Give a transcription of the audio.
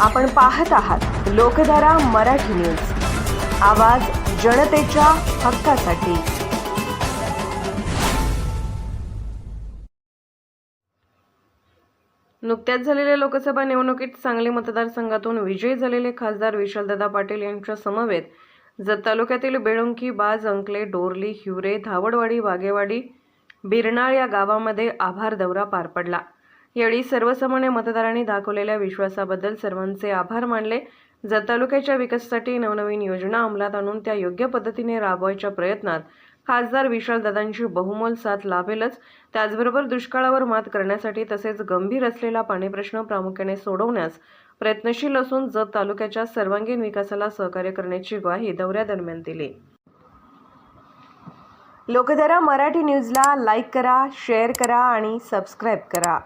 आपण पाहत आहात लोकधारा मराठी न्यूज. आवाज जनतेच्या हक्कासाठी. नुकत्याच झालेल्या लोकसभा निवडणुकीत सांगली मतदारसंघातून विजयी झालेले खासदार विशालदादा पाटील यांच्या समवेत जत तालुक्यातील बेळुंकी बाज अंकले डोरली हिवरे धावडवाडी वागेवाडी बिरनाळ या गावामध्ये आभार दौरा पार पडला. यावेळी सर्वसामान्य मतदारांनी दाखवलेल्या विश्वासाबद्दल सर्वांचे आभार मानले. जत तालुक्याच्या विकासासाठी नवनवीन योजना अंमलात आणून त्या योग्य पद्धतीने राबवायच्या प्रयत्नात खासदार विशालदादांची बहुमोल साथ लाभेलच. त्याचबरोबर दुष्काळावर मात करण्यासाठी तसेच गंभीर असलेला पाणी प्रश्न प्रामुख्याने सोडवण्यास प्रयत्नशील असून जत तालुक्याच्या सर्वांगीण विकासाला सहकार्य करण्याची ग्वाही दौऱ्यादरम्यान दिली. लोकधारा मराठी न्यूजला लाईक करा शेअर करा आणि सबस्क्राईब करा.